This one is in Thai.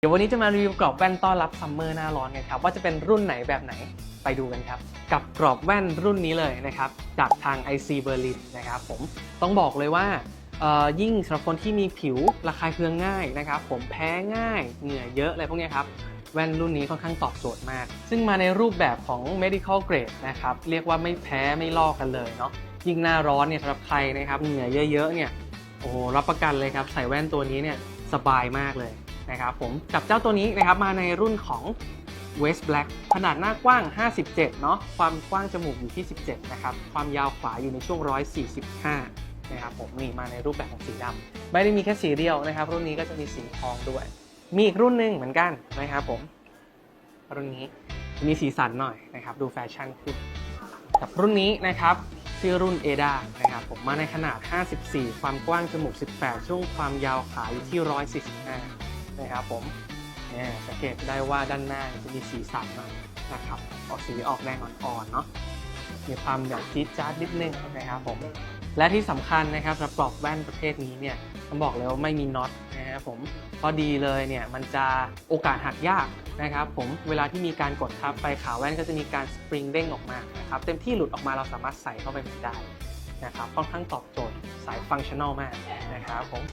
เดี๋ยววันนี้จะมารีวิวกรอบแว่นต้อนรับซัมเมอร์หน้าร้อนกันครับว่าจะเป็นรุ่นไหนแบบไหนไปดูกันครับ กับกรอบแว่นรุ่นนี้เลยนะครับจากทาง IC Berlin นะครับผมต้องบอกเลยว่ายิ่งสำหรับคนที่มีผิวระคายเคืองง่ายนะครับผมแพ้ง่ายเหงื่อเยอะอะไรพวกนี้ครับแว่นรุ่นนี้ค่อนข้างตอบโจทย์มาก ซึ่งมาในรูปแบบของ medical grade นะครับเรียกว่าไม่แพ้ไม่ลอกกันเลยเนาะยิ่งหน้าร้อนเนี่ยสำหรับใครนะครับเหงื่อเยอะๆเนี่ยโอ้รับประกันเลยครับใส่แว่นตัวนี้เนี่ยสบายมากเลย นะครับผมกับเจ้าตัวนี้นะครับมาในรุ่นของ West Black ขนาดหน้ากว้าง 57 เนาะความกว้างจมูกอยู่ที่ 17 นะครับ ความยาวขวาอยู่ในช่วง 145 นะครับผมนี่มาในรูปแบบของสีดำไม่ได้มีแค่สีเดียวนะครับ รุ่นนี้ก็จะมีสีทองด้วย มีอีกรุ่นหนึ่งเหมือนกันนะครับผม รุ่นนี้มีสีสันหน่อยนะครับ ดูแฟชั่นขึ้นกับรุ่นนี้นะครับชื่อรุ่น ADA นะครับผมมาในขนาด 54 ความกว้างจมูก 18 ช่วงความยาวขาอยู่ที่ 145 นะครับผมเนี่ยสังเกตได้ว่าด้านหน้าจะมีสีสันหน่อยนะครับออกสีออกแดงอ่อนๆเนาะมีความแบบจี๊ดจ๊าดนิดนึงนะครับผมและที่สำคัญนะครับสำหรับกรอบแว่นประเภทนี้เนี่ยต้องบอกเลยว่าไม่มีน็อตนะครับผมพอดีเลยเนี่ยมันจะโอกาสหักยากนะครับผมเวลาที่มีการกดทับไปขาแว่นก็จะมีการสปริงเด้งออกมานะครับเต็มที่หลุดออกมาเราสามารถใส่เข้าไปใหม่ได้นะครับค่อนข้างตอบโจทย์สายฟังชั่นอลมากนะครับผม